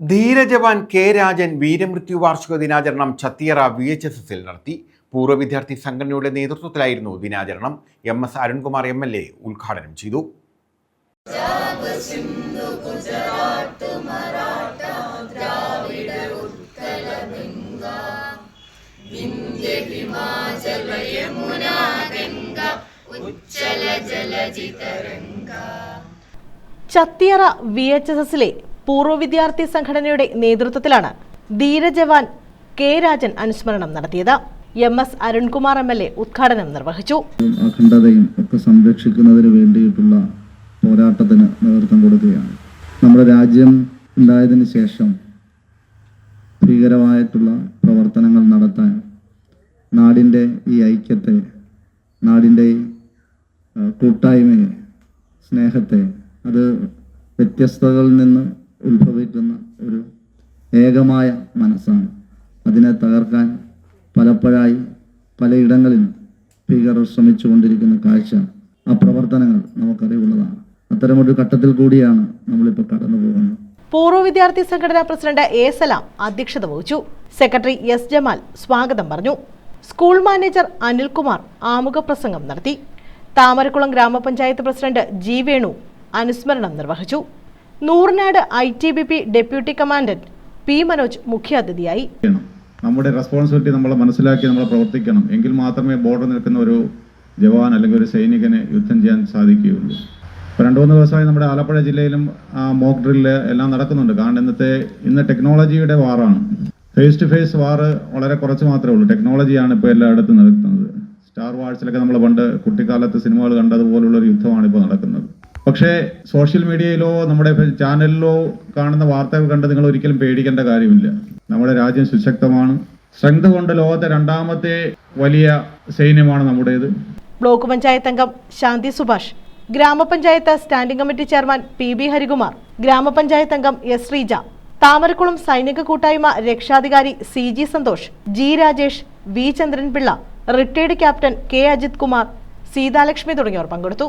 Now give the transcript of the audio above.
ധീരജവാൻ K Rajan വീരമൃത്യു വാർഷിക ദിനാചരണം ചത്തിയറ വി എച്ച് എസ് എസിൽ നടത്തി. പൂർവ വിദ്യാർത്ഥി സംഘടനയുടെ നേതൃത്വത്തിലായിരുന്നു ദിനാചരണം. M S Arunkumar M L A ഉദ്ഘാടനം ചെയ്തു. ചത്തിയറ വി എച്ച് എസ് എസിലെ പൂർവ വിദ്യാർത്ഥി സംഘടനയുടെ നേതൃത്വത്തിലാണ് ധീരജവാൻ കെ രാജൻ അനുസ്മരണം നടത്തിയത്. M S Arunkumar M L A ഉദ്ഘാടനം നിർവഹിച്ചു. അഖണ്ഡതയും ഒക്കെ സംരക്ഷിക്കുന്നതിന് വേണ്ടിയിട്ടുള്ള പോരാട്ടത്തിന് നേതൃത്വം കൊടുക്കുകയാണ്. നമ്മുടെ രാജ്യം ഉണ്ടായതിന് ശേഷം ഭീകരമായിട്ടുള്ള പ്രവർത്തനങ്ങൾ നടത്താൻ നാടിന്റെ ഈ ഐക്യത്തെ നാടിന്റെ കൂട്ടായ്മയെ സ്നേഹത്തെ അത് വ്യത്യസ്തതകളിൽ നിന്ന് ഉത്ഭവിക്കുന്ന ഒരു ഏകമായ മനസ്സാണ്. അതിനെ തകർക്കാൻ പലപ്പോഴായി പലയിടങ്ങളിൽ ഭീകരർ ശ്രമിച്ചുകൊണ്ടിരിക്കുന്ന കാഴ്ച ആ പ്രവർത്തനങ്ങൾ നമുക്കറിവുള്ളതാണ്. അത്തരമൊരു ഘട്ടത്തിൽ കൂടിയാണ് നമ്മളിപ്പോൾ കടന്നു പോകുന്നത്. പൂർവ വിദ്യാർത്ഥി സംഘടനാ പ്രസിഡന്റ് എ സലാം അധ്യക്ഷത വഹിച്ചു. സെക്രട്ടറി എസ് ജമാൽ സ്വാഗതം പറഞ്ഞു. സ്കൂൾ മാനേജർ അനിൽകുമാർ ആമുഖ പ്രസംഗം നടത്തി. താമരക്കുളം ഗ്രാമപഞ്ചായത്ത് പ്രസിഡന്റ് ജി വേണു അനുസ്മരണം നിർവഹിച്ചു. Nooranad I T B P deputy commandant P Manoj മുഖ്യാതിഥിയായി. നമ്മുടെ റെസ്പോൺസിബിലിറ്റി നമ്മൾ മനസ്സിലാക്കി നമ്മൾ പ്രവർത്തിക്കണം. എങ്കിൽ മാത്രമേ ബോർഡർ നിൽക്കുന്ന ഒരു ജവാൻ അല്ലെങ്കിൽ ഒരു സൈനികന് യുദ്ധം ചെയ്യാൻ സാധിക്കുകയുള്ളൂ. ഇപ്പോൾ രണ്ട് മൂന്ന് ദിവസമായി നമ്മുടെ ആലപ്പുഴ ജില്ലയിലും ആ മോക്ക് ഡ്രില്ല് എല്ലാം നടക്കുന്നുണ്ട്. കാരണം ഇന്നത്തെ ഇന്ന് ടെക്നോളജിയുടെ വാറാണ് ഫേസ് ടു ഫേസ് വാറ് വളരെ കുറച്ച് മാത്രമേ ഉള്ളൂ. ടെക്നോളജിയാണ് ഇപ്പോൾ എല്ലായിടത്തും നടക്കുന്നത് സ്റ്റാർ വാഴ്സിലൊക്കെ നമ്മൾ പണ്ട് കുട്ടിക്കാലത്ത് സിനിമകൾ കണ്ടതുപോലുള്ള ഒരു യുദ്ധമാണ് ഇപ്പോൾ നടക്കുന്നത്. പക്ഷേ സോഷ്യൽ മീഡിയയിലോ നമ്മുടെ ചാനലിലോ കാണുന്ന വാർത്തകൾ കണ്ട് നിങ്ങൾ ഒരിക്കലും പേടിക്കേണ്ട കാര്യമില്ല. നമ്മുടെ രാജ്യം സുശക്തമാണ്. സ്ട്രെങ്ത് കൊണ്ട് ലോകത്തെ രണ്ടാമത്തെ വലിയ സൈന്യമാണ് നമ്മുടേത്. ബ്ലോക്ക് പഞ്ചായത്ത് അംഗം Shanthi Subhash grama panchayat standing committee chairman P B Harikumar grama panchayat അംഗം എസ് ശ്രീജ താമരക്കുളം സൈനിക കൂട്ടായ്മ രക്ഷാധികാരി C G Santhosh G Rajesh V Chandranpillai retired captain K Ajith Kumar Seethalakshmi തുടങ്ങിയവർ പങ്കെടുത്തു.